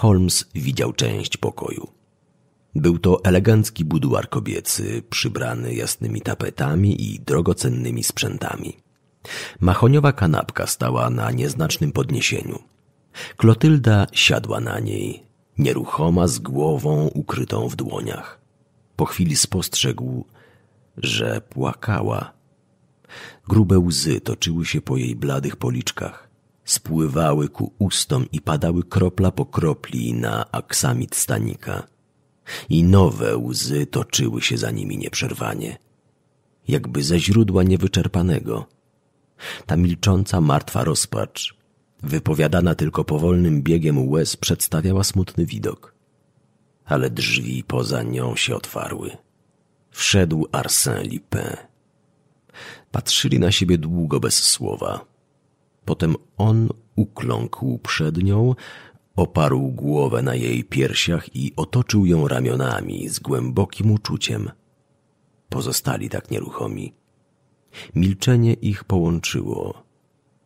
Holmes widział część pokoju. Był to elegancki buduar kobiecy, przybrany jasnymi tapetami i drogocennymi sprzętami. Machoniowa kanapka stała na nieznacznym podniesieniu. Klotylda siadła na niej, nieruchoma z głową ukrytą w dłoniach. Po chwili spostrzegł, że płakała. Grube łzy toczyły się po jej bladych policzkach. Spływały ku ustom i padały kropla po kropli na aksamit stanika. I nowe łzy toczyły się za nimi nieprzerwanie, jakby ze źródła niewyczerpanego. Ta milcząca, martwa rozpacz, wypowiadana tylko powolnym biegiem łez, przedstawiała smutny widok. Ale drzwi poza nią się otwarły. Wszedł Arsène Lupin. Patrzyli na siebie długo bez słowa. Potem on ukląkł przed nią, oparł głowę na jej piersiach i otoczył ją ramionami z głębokim uczuciem. Pozostali tak nieruchomi. Milczenie ich połączyło,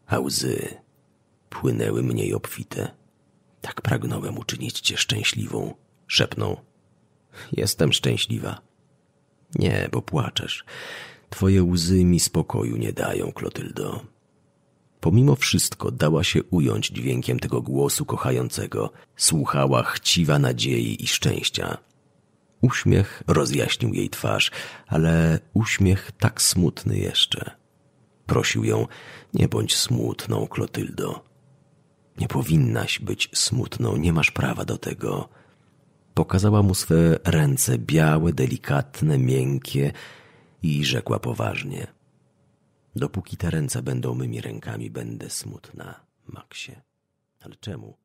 a łzy płynęły mniej obfite. Tak pragnąłem uczynić cię szczęśliwą, szepnął. Jestem szczęśliwa. Nie, bo płaczesz. Twoje łzy mi spokoju nie dają, Klotyldo. Pomimo wszystko dała się ująć dźwiękiem tego głosu kochającego. Słuchała chciwa nadziei i szczęścia. Uśmiech rozjaśnił jej twarz, ale uśmiech tak smutny jeszcze. Prosił ją, nie bądź smutną, Klotyldo. Nie powinnaś być smutną, nie masz prawa do tego. Pokazała mu swe ręce, białe, delikatne, miękkie i rzekła poważnie. Dopóki te ręce będą mymi rękami, będę smutna, Maksie. Ale czemu?